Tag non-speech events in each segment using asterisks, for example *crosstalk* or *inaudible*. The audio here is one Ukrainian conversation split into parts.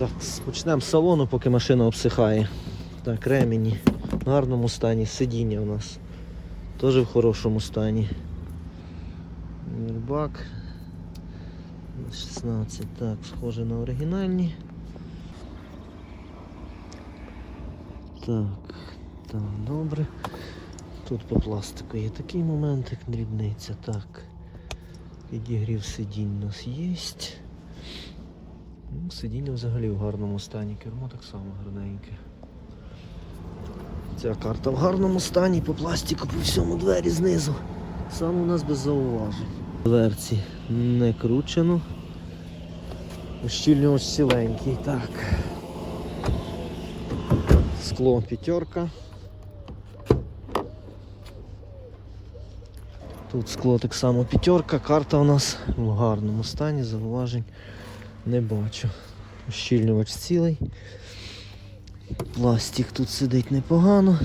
Так, почнемо з салону, поки машина обсихає. Так, ремені в гарному стані, сидіння у нас теж в хорошому стані. Мірбак 16, так, схоже на оригінальні. Так, так, добре. Тут по пластику є такий моментик, дрібниця, так. Підігрів сидінь у нас є. Ну, сидіння взагалі в гарному стані, кермо так само гарненьке. Ця карта в гарному стані, по пластику, по всьому двері знизу. Сам у нас без зауважень. Дверці не кручено. Ущільнювач ціленький. Так. Скло п'ятерка. Тут скло так само п'ятерка, карта у нас в гарному стані, зауважень не бачу. Ущільнювач цілий. Пластик тут сидить непогано.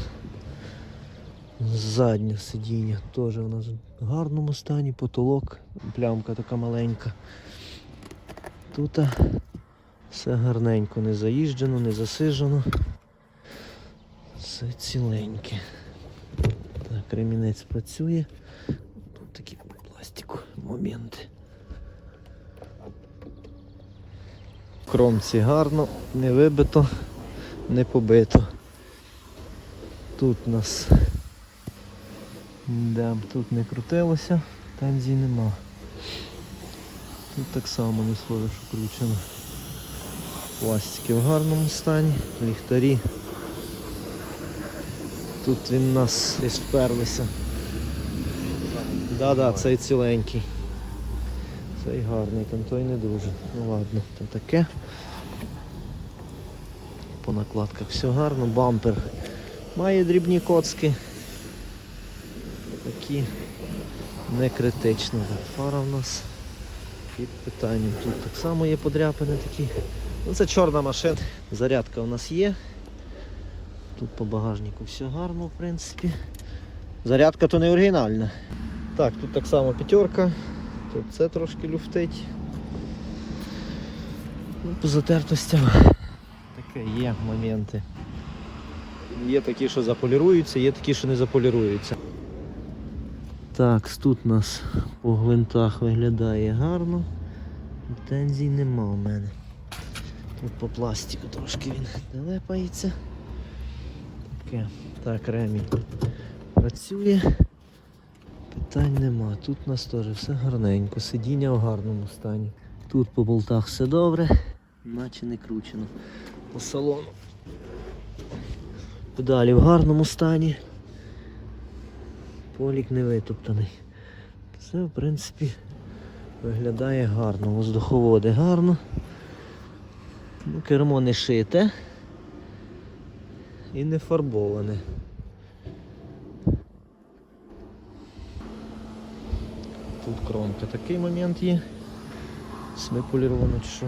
Заднє сидіння теж у нас в гарному стані, потолок, плямка така маленька. Тут все гарненько, не заїжджено, не засижено. Все ціленьке. Так, ремінець працює. Тут такі пластику моменти. Кромці гарно, не вибито, не побито. Тут нас де тут не крутилося, тензій нема. Тут так само не схоже, що кручено. Пластики в гарному стані, ліхтарі. Тут він у нас десь вперлися. Да-да, цей ціленький. Цей гарний, там той не дуже. Ну ладно, то таке. По накладках все гарно, бампер має дрібні коцки. Такі не критично. Фара в нас під питанням. Тут так само є подряпини такі. Ну, це чорна машина. Зарядка у нас є. Тут по багажнику все гарно, в принципі. Зарядка то не оригінальна. Так, тут так само п'ятерка. Тут це трошки люфтить. Ну, по затертостям таке є моменти. Є такі, що заполіруються, є такі, що не заполіруються. Так, тут у нас по гвинтах виглядає гарно. Тензій нема у мене. Тут по пластику трошки він телепається. Таке. Так, ремінь працює. Питань нема. Тут у нас теж все гарненько, сидіння в гарному стані. Тут по болтах все добре, наче не кручено. По салону. Педалі в гарному стані. Полік не витоптаний. Все, в принципі, виглядає гарно. Воздуховоди гарно. Ну, кермо не шите і не фарбоване. Тут кромка такий момент є. Смиполіровано чи що.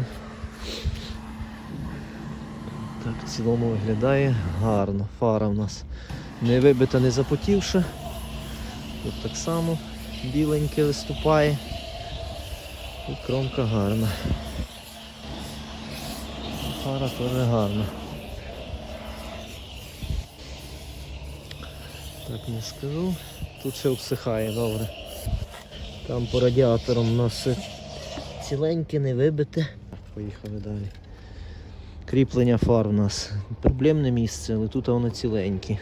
Так, в цілому виглядає гарно. Фара в нас не вибита, не запотівша. Тут так само біленьке виступає. Тут кромка гарна. Фара теж гарна. Так не скажу. Тут все обсихає добре. Там по радіаторам у нас ціленьке, не вибите. Поїхали далі. Кріплення фар у нас проблемне місце, але тут воно ціленьке.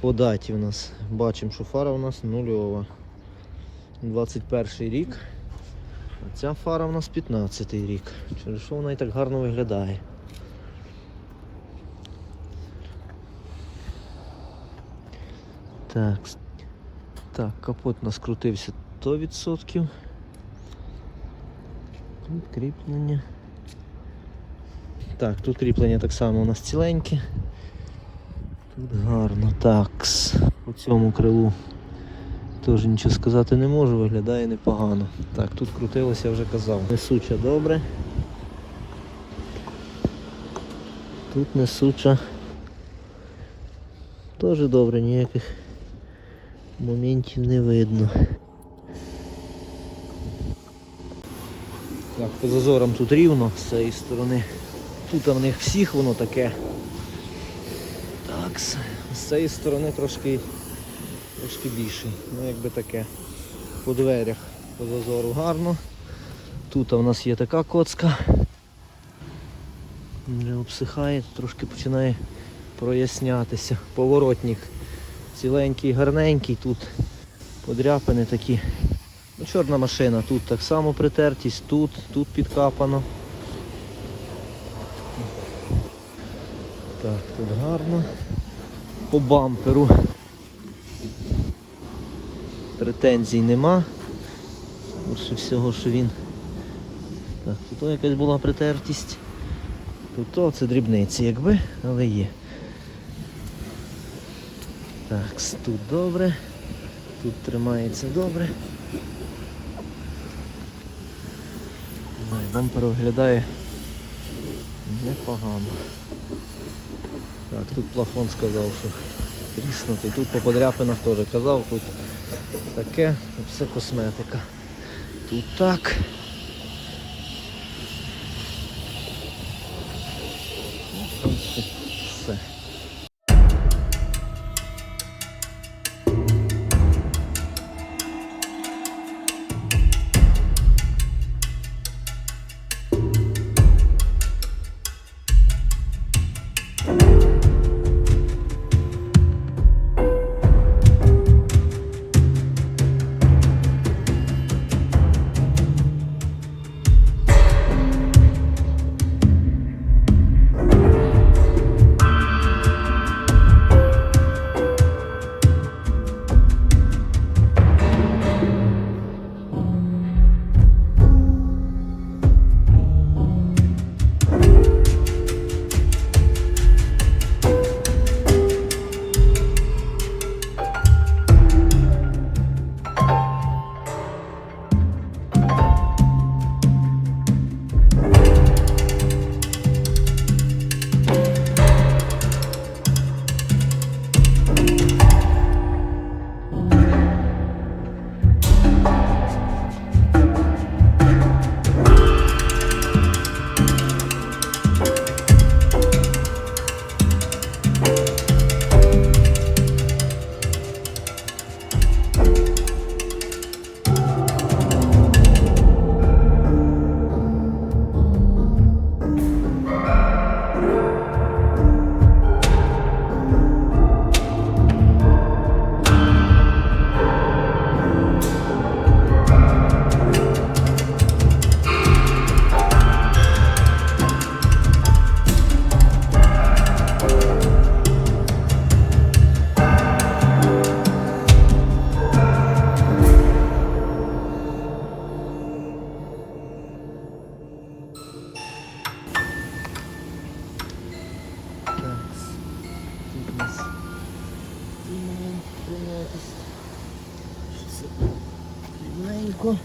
По даті у нас бачимо, що фара у нас нульова. 21 рік. А ця фара у нас 15 рік. Через що вона і так гарно виглядає. Так, так, капот у нас крутився 100%. Тут кріплення. Так, тут кріплення так само у нас ціленьке. Тут гарно. Так, по цьому крилу теж нічого сказати не можу, виглядає непогано. Так, тут крутилося, я вже казав. Несуча добре. Тут несуча. Теж добре, ніяких моментів не видно. Так, по зазорам тут рівно з цієї сторони. Тут в них всіх воно таке. Так, з цієї сторони трошки, трошки більший. Ну якби таке. По дверях по зазору гарно. Тут у нас є така коцка. Вже обсихає, трошки починає прояснятися. Поворотник ціленький, гарненький, тут подряпини такі. Ну, чорна машина, тут так само притертість, тут, тут підкапано. Так, тут гарно. По бамперу. Претензій нема. Більше всього, що він. Так, тут якась була притертість. Тут то це дрібниці, якби, але є. Так, тут добре. Тут тримається добре. Бампер виглядає непогано. Так, тут плафон сказав, що тріснутий. Тут по подряпинах теж казав, тут таке, все косметика. Тут так. Рівненько,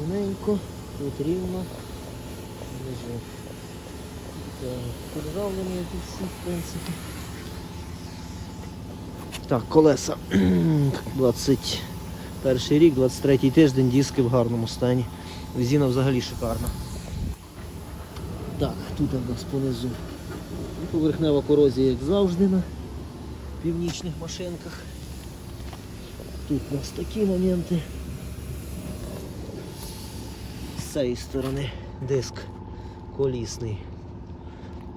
рівненько, тут рівно. Так, Піджавлені всі, в принципі. Так, колеса. *clears throat* 21 рік, 23 тиждень, диски в гарному стані. Резина взагалі шикарна. Так, тут у нас понизу Поверхнева корозія, як завжди на північних машинках. Тут у нас такі моменти. З цієї сторони диск колісний.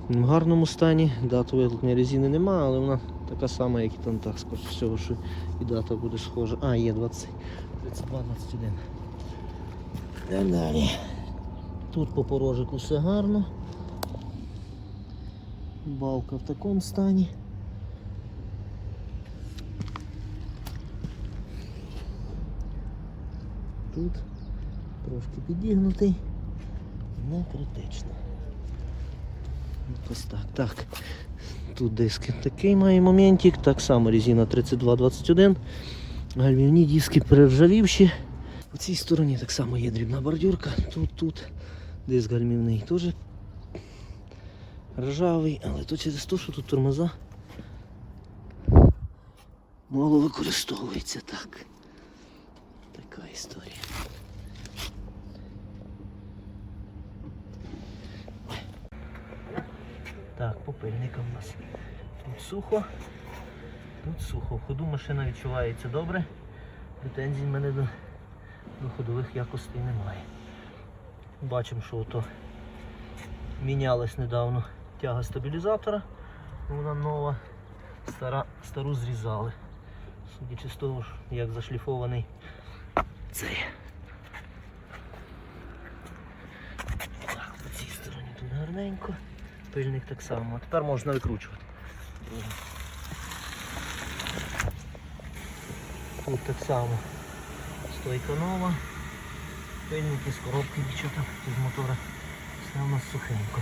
В гарному стані, дату виготовлення резини нема, але вона така сама, як і там так, скоріше всього, що і дата буде схожа. А, є 20, 32, 21. Йдемо далі. Тут по порожику все гарно. Балка в такому стані. Тут трошки підігнутий, не критично. Ось так. Так. Тут диски такий має моментик, так само резина 32-21. Гальмівні диски перержавівші. У цій стороні так само є дрібна бордюрка. Тут, тут диск гальмівний теж ржавий, але то через те, що тут тормоза мало використовується так. Така історія. Так, по пильникам у нас. Тут сухо. Тут сухо. В ходу машина відчувається добре. Претензій в мене до, до ходових якостей немає. Бачимо, що ото мінялась недавно тяга стабілізатора. Вона нова. Стара, стару зрізали. Судячи з того, як зашліфований цей. Так, по цій стороні тут гарненько. Пильник так само. Тепер можна викручувати. Тут так само стойка нова. Пильники з коробки нічого там з мотора. Все у нас сухенько.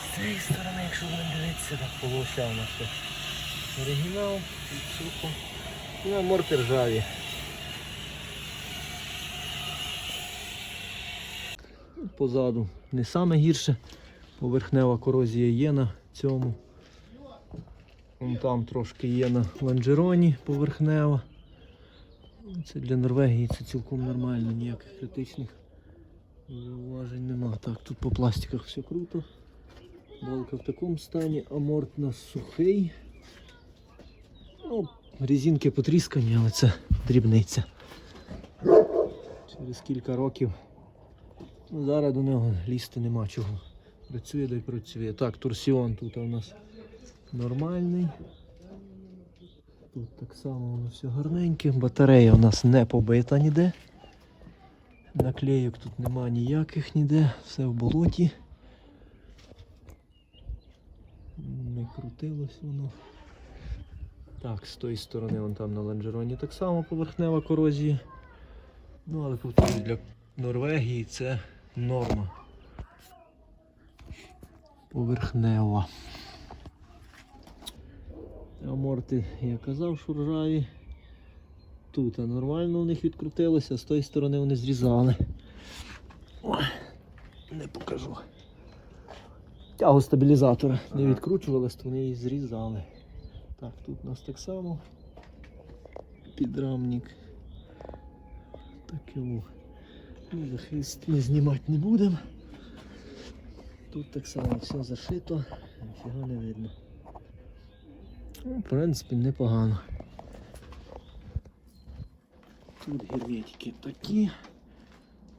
З цієї сторони, якщо будемо дивитися, так полося у нас. Оригінал, сухо. Ну, а морти ржаві. Позаду не саме гірше. Поверхнева корозія є на цьому. Вон там трошки є на ланжероні поверхнева. Це для Норвегії це цілком нормально, ніяких критичних зауважень нема. Так, тут по пластиках все круто. Балка в такому стані, аморт у нас сухий. Ну, резинки потріскані, але це дрібниця. Через кілька років зараз до нього лізти нема чого. Працює да й працює. Так, торсіон тут у нас нормальний. Тут так само воно все гарненьке. Батарея у нас не побита ніде. Наклейок тут нема ніяких ніде, все в болоті. Не крутилось воно. Так, з тої сторони вон там на ланжероні так само поверхнева корозія. Ну, але повторюсь, для Норвегії це норма. Поверхнева. Аморти, я казав, що ржаві. Тут а нормально у них відкрутилося, з тої сторони вони зрізали. Не покажу. Тягу стабілізатора не відкручувалась, то вони її зрізали. Так, тут у нас так само. Підрамник. Таке о. Захист ми знімати не будемо. Тут так само все зашито, ніфіга не видно. Ну, в принципі, непогано. Тут герметики такі,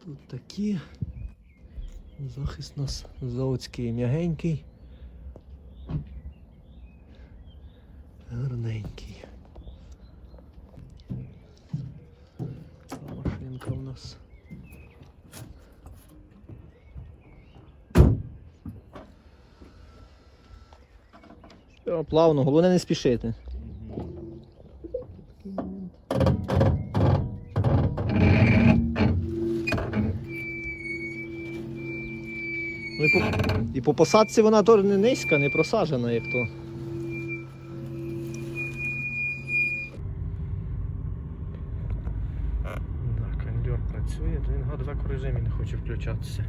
тут такі. Захист у нас заводський м'ягенький. Гарненький. Ця машинка у нас. Все, плавно, головне не спішити. Ну і по, і по посадці вона теж не низька, не просаджена, як то. Так, кондьор працює, то він гадвек у режимі не хоче включатися.